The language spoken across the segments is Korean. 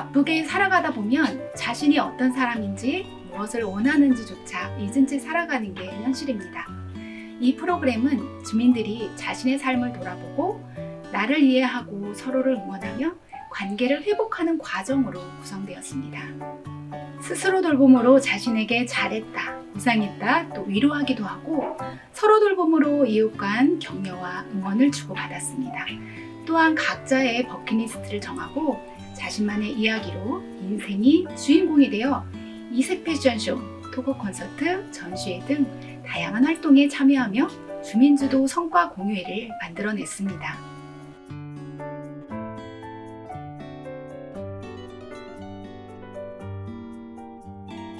바쁘게 살아가다 보면 자신이 어떤 사람인지 무엇을 원하는지조차 잊은 채 살아가는 게 현실입니다. 이 프로그램은 주민들이 자신의 삶을 돌아보고 나를 이해하고 서로를 응원하며 관계를 회복하는 과정으로 구성되었습니다. 스스로 돌봄으로 자신에게 잘했다, 고생했다, 또 위로하기도 하고 서로 돌봄으로 이웃 간 격려와 응원을 주고받았습니다. 또한 각자의 버킷리스트를 정하고 자신만의 이야기로 인생이 주인공이 되어 이색 패션쇼, 토크 콘서트, 전시회 등 다양한 활동에 참여하며 주민주도 성과 공유회를 만들어냈습니다.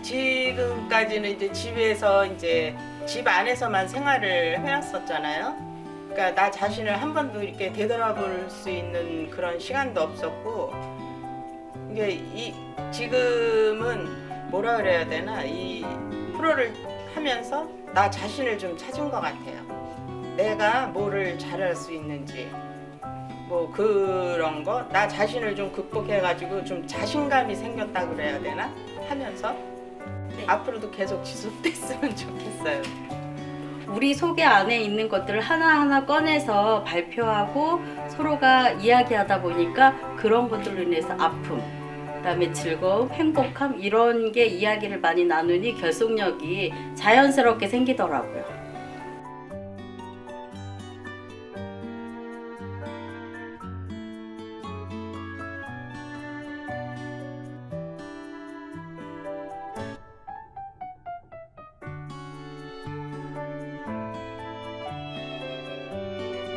지금까지는 이제 집에서 이제 집 안에서만 생활을 해왔었잖아요. 그러니까 나 자신을 한 번도 이렇게 되돌아볼 수 있는 그런 시간도 없었고 이게 이 지금은 뭐라 그래야 되나 이 프로를 하면서 나 자신을 좀 찾은 것 같아요. 내가 뭐를 잘할 수 있는지 뭐 그런 거 나 자신을 좀 극복해가지고 좀 자신감이 생겼다 그래야 되나 하면서 네. 앞으로도 계속 지속됐으면 좋겠어요. 우리 속에 안에 있는 것들을 하나하나 꺼내서 발표하고 서로가 이야기하다 보니까 그런 것들로 인해서 아픔, 그다음에 즐거움, 행복함 이런 게 이야기를 많이 나누니 결속력이 자연스럽게 생기더라고요.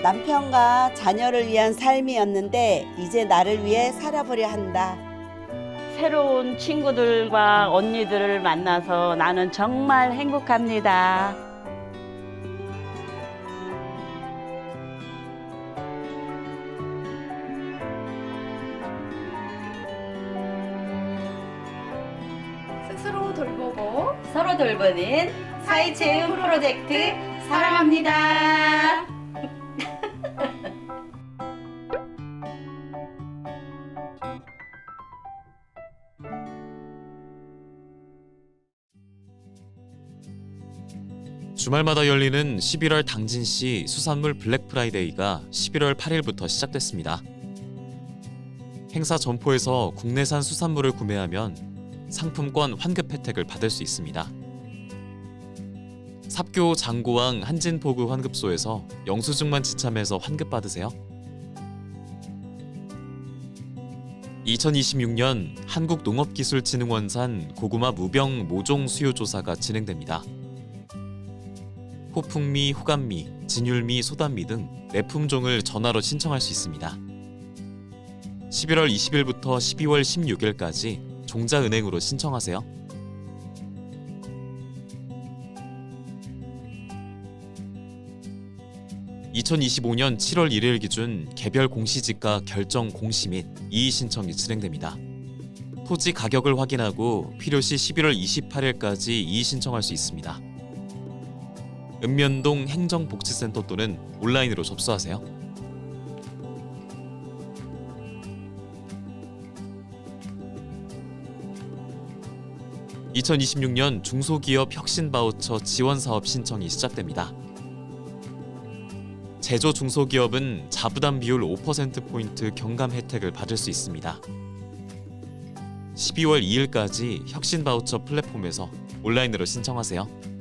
남편과 자녀를 위한 삶이었는데 이제 나를 위해 살아보려 한다. 새로운 친구들과 언니들을 만나서 나는 정말 행복합니다. 스스로 돌보고 서로 돌보는 사이체험 프로젝트 사랑합니다. 주말마다 열리는 11월 당진시 수산물 블랙 프라이데이가 11월 8일부터 시작됐습니다. 행사 점포에서 국내산 수산물을 구매하면 상품권 환급 혜택을 받을 수 있습니다. 삽교 장고왕 한진포구 환급소에서 영수증만 지참해서 환급 받으세요. 2026년 한국농업기술진흥원산 고구마 무병 모종 수요 조사가 진행됩니다. 호풍미, 호감미, 진율미, 소단미 등네 품종을 전화로 신청할 수 있습니다. 11월 20일부터 12월 16일까지 종자은행으로 신청하세요. (2025년 7월 1일) 기준 개별 공시지가 결정 공시 및 이의 신청이 진행됩니다. 토지 가격을 확인하고 필요시 11월 28일까지 이의 신청할 수 있습니다. 읍면동 행정복지센터 또는 온라인으로 접수하세요. (2026년) 중소기업 혁신 바우처 지원 사업 신청이 시작됩니다. 제조 중소기업은 자부담 비율 5%포인트 경감 혜택을 받을 수 있습니다. 12월 2일까지 혁신 바우처 플랫폼에서 온라인으로 신청하세요.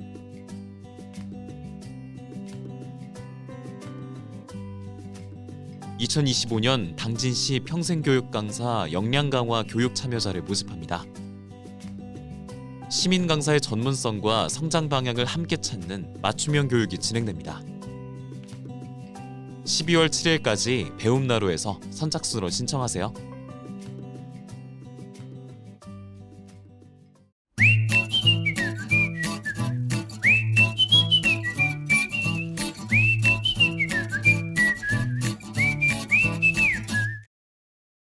2025년 당진시 평생교육 강사 역량 강화 교육 참여자를 모집합니다. 시민 강사의 전문성과 성장 방향을 함께 찾는 맞춤형 교육이 진행됩니다. 12월 7일까지 배움나루에서 선착순으로 신청하세요.